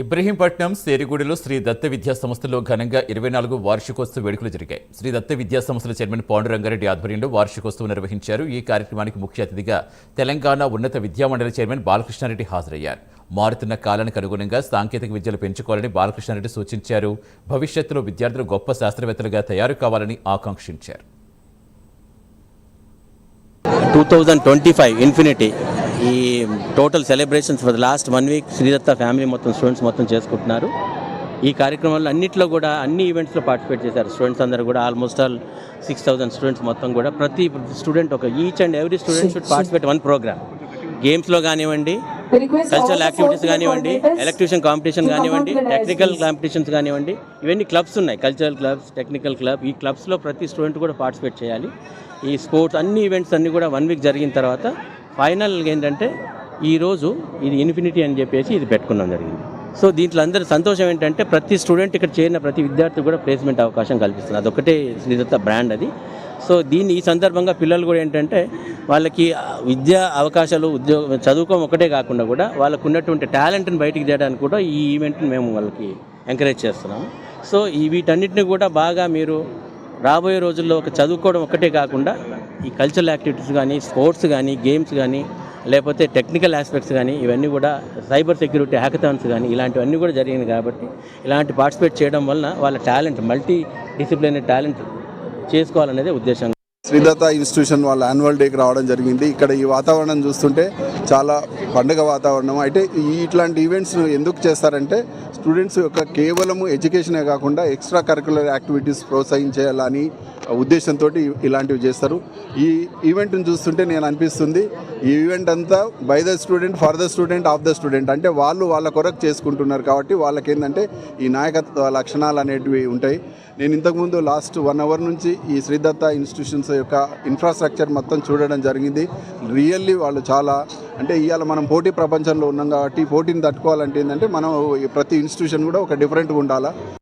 ఇబ్రహీంపట్నం సేరిగూడెలో శ్రీ దత్త విద్యా సంస్థలో ఘనంగా ఇరవై నాలుగు వార్షికోత్సవ వేడుకలు జరిగాయి. శ్రీ దత్త విద్యా సంస్థల చైర్మన్ పాండురంగారెడ్డి ఆధ్వర్యంలో వార్షికోత్సవం నిర్వహించారు. ఈ కార్యక్రమానికి ముఖ్య అతిథిగా తెలంగాణ ఉన్నత విద్యామండలి చైర్మన్ బాలకృష్ణారెడ్డి హాజరయ్యారు. మారుతున్న కాలానికి అనుగుణంగా సాంకేతిక విద్యలు పెంచుకోవాలని బాలకృష్ణారెడ్డి సూచించారు. భవిష్యత్తులో విద్యార్థులు గొప్ప శాస్త్రవేత్తలుగా తయారు కావాలని ఆకాంక్షించారు. Two thousand twenty five infinity ఈ total celebrations for the last one week Sridatta family మొత్తం స్టూడెంట్స్ మొత్తం చేసుకుంటున్నారు. ఈ కార్యక్రమంలో అన్నింటిలో కూడా అన్ని ఈవెంట్స్లో పార్టిసిపేట్ చేశారు. స్టూడెంట్స్ అందరూ కూడా almost all six thousand students మొత్తం కూడా ప్రతి స్టూడెంట్ ఒక each and every student should participate one program గేమ్స్లో కానివ్వండి కల్చరల్ యాక్టివిటీస్ కానివ్వండి ఎలక్ట్రిషియన్ కాంపిటీషన్ కానివ్వండి టెక్నికల్ కాంపిటీషన్స్ కానివ్వండి ఇవన్నీ క్లబ్స్ ఉన్నాయి. కల్చరల్ క్లబ్స్ టెక్నికల్ క్లబ్ ఈ క్లబ్స్లో ప్రతి స్టూడెంట్ కూడా పార్టిసిపేట్ చేయాలి. ఈ స్పోర్ట్స్ అన్ని ఈవెంట్స్ అన్నీ కూడా వన్ వీక్ జరిగిన తర్వాత ఫైనల్గా ఏంటంటే ఈరోజు ఇది ఇన్ఫినిటీ అని చెప్పేసి ఇది పెట్టుకున్నాం జరిగింది. సో దీంట్లో అందరి సంతోషం ఏంటంటే ప్రతి స్టూడెంట్ ఇక్కడ చేరిన ప్రతి విద్యార్థి కూడా ప్లేస్మెంట్ అవకాశం కల్పిస్తుంది అదొకటే శ్రీదత్త బ్రాండ్ అది. సో దీన్ని ఈ సందర్భంగా పిల్లలు కూడా ఏంటంటే వాళ్ళకి విద్యా అవకాశాలు ఉద్యోగం చదువుకోవడం ఒకటే కాకుండా కూడా వాళ్ళకు ఉన్నటువంటి టాలెంట్ని బయటికి తీయడానికి కూడా ఈ ఈవెంట్ని మేము వాళ్ళకి ఎంకరేజ్ చేస్తున్నాము సో ఈ వీటన్నిటిని కూడా బాగా మీరు రాబోయే రోజుల్లో ఒక చదువుకోవడం ఒకటే కాకుండా ఈ కల్చరల్ యాక్టివిటీస్ కానీ స్పోర్ట్స్ కానీ గేమ్స్ కానీ లేకపోతే టెక్నికల్ ఆస్పెక్ట్స్ కానీ ఇవన్నీ కూడా సైబర్ సెక్యూరిటీ హ్యాకథాన్స్ కానీ ఇలాంటివన్నీ కూడా జరిగింది కాబట్టి ఇలాంటి పార్టిసిపేట్ చేయడం వలన వాళ్ళ టాలెంట్ మల్టీ డిసిప్లినరీ టాలెంట్ చేసుకోవాలనేదే ఉద్దేశం. శ్రీదత్త ఇన్స్టిట్యూషన్ వాళ్ళ యాన్యువల్ డేకి రావడం జరిగింది. ఇక్కడ ఈ వాతావరణం చూస్తుంటే చాలా పండుగ వాతావరణం. అయితే ఈ ఇట్లాంటి ఈవెంట్స్ ఎందుకు చేస్తారంటే స్టూడెంట్స్ యొక్క కేవలము ఎడ్యుకేషనే కాకుండా ఎక్స్ట్రా కరికులర్ యాక్టివిటీస్ ప్రోత్సహించేయాలని ఉద్దేశంతో ఇలాంటివి చేస్తారు. ఈ ఈవెంట్ని చూస్తుంటే నేను అనిపిస్తుంది ఈ ఈవెంట్ అంతా by the student for the student of the student అంటే వాళ్ళు వాళ్ళ కొరకు చేసుకుంటున్నారు కాబట్టి వాళ్ళకి ఏంటంటే ఈ నాయకత్వ లక్షణాలు అనేటివి ఉంటాయి. నేను ఇంతకుముందు లాస్ట్ వన్ అవర్ నుంచి ఈ శ్రీదత్త ఇన్స్టిట్యూషన్స్ యొక్క ఇన్ఫ్రాస్ట్రక్చర్ మొత్తం చూడడం జరిగింది. రియల్లీ వాళ్ళు చాలా అంటే ఇవాళ మనం పోటీ ప్రపంచంలో ఉన్నాం కాబట్టి పోటీని తట్టుకోవాలంటే ఏంటంటే మనం ప్రతి ఇన్స్టిట్యూషన్ కూడా ఒక డిఫరెంట్గా ఉండాలా?